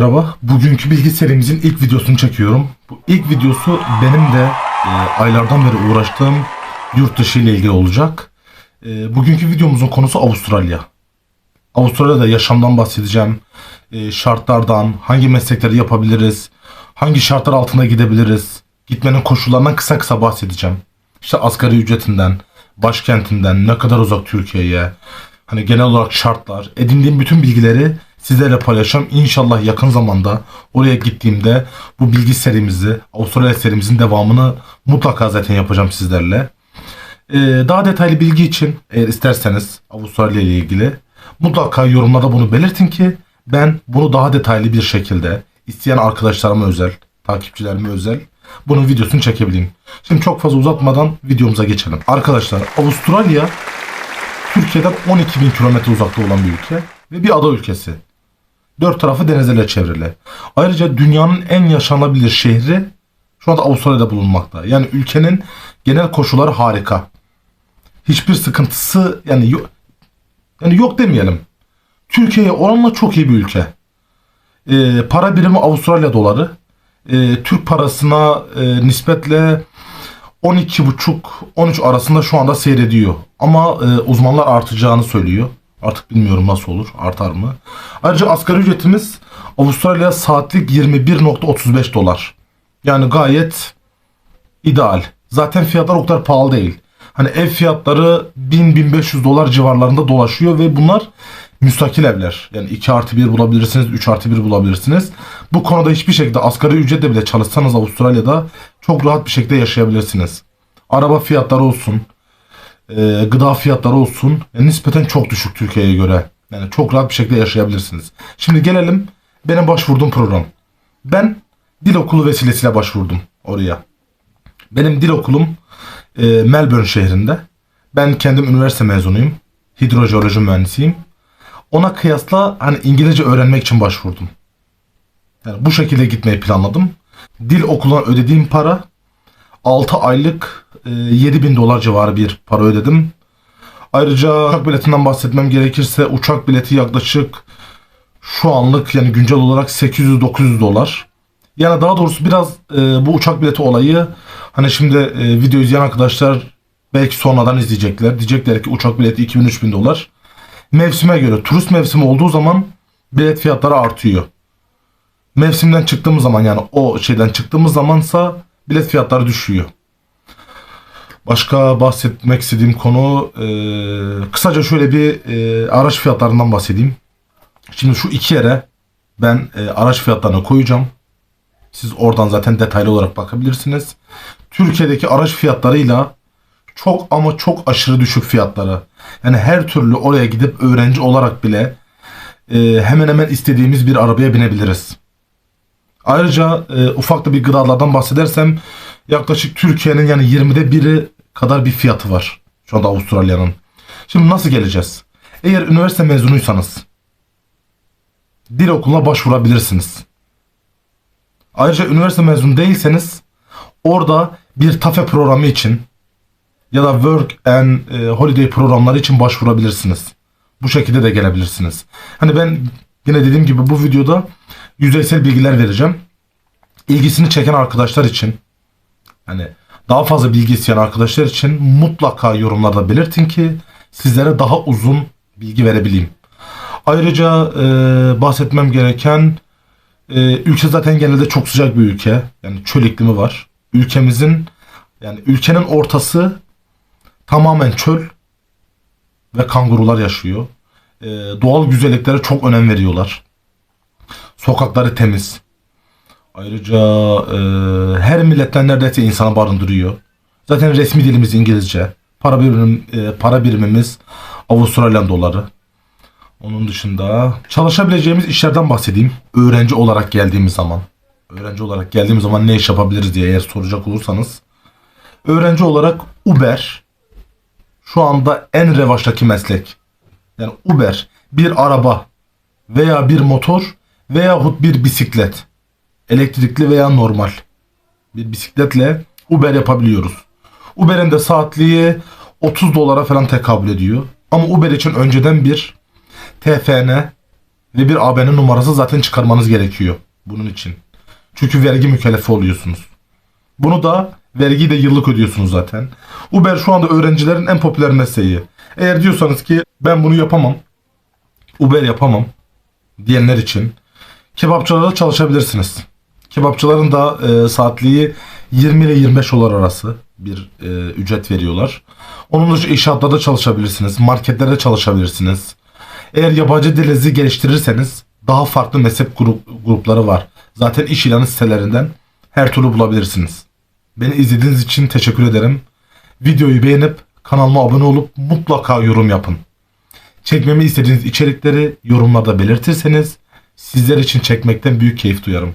Merhaba. Bugünkü bilgi serimizin ilk videosunu çekiyorum. Bu ilk videosu benim de e, aylardan beri uğraştığım yurt dışı ile ilgili olacak. E, bugünkü videomuzun konusu Avustralya. Avustralya'da yaşamdan bahsedeceğim. E, şartlardan, hangi meslekleri yapabiliriz, hangi şartlar altında gidebiliriz, gitmenin koşullarından kısa kısa bahsedeceğim. İşte asgari ücretinden, başkentinden, ne kadar uzak Türkiye'ye, hani genel olarak şartlar, edindiğim bütün bilgileri sizlerle paylaşacağım. İnşallah yakın zamanda oraya gittiğimde bu bilgi serimizi, Avustralya serimizin devamını mutlaka zaten yapacağım sizlerle. Ee, daha detaylı bilgi için eğer isterseniz Avustralya ile ilgili mutlaka yorumlarda bunu belirtin ki ben bunu daha detaylı bir şekilde isteyen arkadaşlarıma özel, takipçilerime özel bunun videosunu çekebileyim. Şimdi çok fazla uzatmadan videomuza geçelim. Arkadaşlar Avustralya Türkiye'den 12 bin kilometre uzakta olan bir ülke ve bir ada ülkesi. Dört tarafı denizlerle çevrili. Ayrıca dünyanın en yaşanabilir şehri şu anda Avustralya'da bulunmakta. Yani ülkenin genel koşulları harika. Hiçbir sıkıntısı yani yok, yani yok demeyelim. Türkiye'ye oranla çok iyi bir ülke. Ee, para birimi Avustralya doları. Ee, Türk parasına e, nispetle 12,5-13 arasında şu anda seyrediyor. Ama e, uzmanlar artacağını söylüyor. Artık bilmiyorum nasıl olur. Artar mı? Ayrıca asgari ücretimiz Avustralya saatlik 21.35 dolar. Yani gayet ideal. Zaten fiyatlar o kadar pahalı değil. Hani ev fiyatları 1000-1500 dolar civarlarında dolaşıyor ve bunlar müstakil evler. Yani 2 artı 1 bulabilirsiniz, 3 artı 1 bulabilirsiniz. Bu konuda hiçbir şekilde asgari ücretle bile çalışsanız Avustralya'da çok rahat bir şekilde yaşayabilirsiniz. Araba fiyatları olsun, e, gıda fiyatları olsun e, nispeten çok düşük Türkiye'ye göre. Yani çok rahat bir şekilde yaşayabilirsiniz. Şimdi gelelim benim başvurduğum program. Ben dil okulu vesilesiyle başvurdum oraya. Benim dil okulum e, Melbourne şehrinde. Ben kendim üniversite mezunuyum. Hidrojeoloji mühendisiyim. Ona kıyasla hani İngilizce öğrenmek için başvurdum. Yani bu şekilde gitmeyi planladım. Dil okuluna ödediğim para 6 aylık e, 7 bin dolar civarı bir para ödedim. Ayrıca uçak biletinden bahsetmem gerekirse uçak bileti yaklaşık şu anlık yani güncel olarak 800-900 dolar. Yani daha doğrusu biraz e, bu uçak bileti olayı hani şimdi e, video izleyen arkadaşlar belki sonradan izleyecekler. Diyecekler ki uçak bileti 2000-3000 dolar. Mevsime göre turist mevsimi olduğu zaman bilet fiyatları artıyor. Mevsimden çıktığımız zaman yani o şeyden çıktığımız zamansa bilet fiyatları düşüyor. Başka bahsetmek istediğim konu e, kısaca şöyle bir e, araç fiyatlarından bahsedeyim. Şimdi şu iki yere ben e, araç fiyatlarını koyacağım. Siz oradan zaten detaylı olarak bakabilirsiniz. Türkiye'deki araç fiyatlarıyla çok ama çok aşırı düşük fiyatları. Yani her türlü oraya gidip öğrenci olarak bile e, hemen hemen istediğimiz bir arabaya binebiliriz. Ayrıca e, ufak da bir gıdalardan bahsedersem yaklaşık Türkiye'nin yani 20'de biri kadar bir fiyatı var şu anda Avustralya'nın. Şimdi nasıl geleceğiz? Eğer üniversite mezunuysanız dil okuluna başvurabilirsiniz. Ayrıca üniversite mezunu değilseniz orada bir TAFE programı için ya da Work and e, Holiday programları için başvurabilirsiniz. Bu şekilde de gelebilirsiniz. Hani ben yine dediğim gibi bu videoda yüzeysel bilgiler vereceğim. İlgisini çeken arkadaşlar için hani daha fazla bilgi isteyen arkadaşlar için mutlaka yorumlarda belirtin ki sizlere daha uzun bilgi verebileyim. Ayrıca e, bahsetmem gereken e, ülke zaten genelde çok sıcak bir ülke. Yani çöl iklimi var. Ülkemizin yani ülkenin ortası tamamen çöl ve kangurular yaşıyor. E, doğal güzelliklere çok önem veriyorlar. Sokakları temiz. Ayrıca e, her milletten neredeyse insanı barındırıyor. Zaten resmi dilimiz İngilizce. Para birim e, para birimimiz Avustralyan doları. Onun dışında çalışabileceğimiz işlerden bahsedeyim. Öğrenci olarak geldiğimiz zaman. Öğrenci olarak geldiğimiz zaman ne iş yapabiliriz diye eğer soracak olursanız. Öğrenci olarak Uber şu anda en revaçtaki meslek. Yani Uber bir araba veya bir motor veyahut bir bisiklet. Elektrikli veya normal. Bir bisikletle Uber yapabiliyoruz. Uber'in de saatliği 30 dolara falan tekabül ediyor. Ama Uber için önceden bir TFN ve bir AB'nin numarası zaten çıkarmanız gerekiyor bunun için. Çünkü vergi mükellefi oluyorsunuz. Bunu da vergiyi de yıllık ödüyorsunuz zaten. Uber şu anda öğrencilerin en popüler mesleği. Eğer diyorsanız ki ben bunu yapamam, Uber yapamam diyenler için kebapçılarda çalışabilirsiniz. Kebapçıların da e, saatliği 20 ile 25 dolar arası bir e, ücret veriyorlar. Onun dışında inşaatlarda çalışabilirsiniz, marketlerde çalışabilirsiniz. Eğer yabancı dilinizi geliştirirseniz daha farklı meslek grup, grupları var. Zaten iş ilanı sitelerinden her türlü bulabilirsiniz. Beni izlediğiniz için teşekkür ederim. Videoyu beğenip kanalıma abone olup mutlaka yorum yapın. Çekmemi istediğiniz içerikleri yorumlarda belirtirseniz sizler için çekmekten büyük keyif duyarım.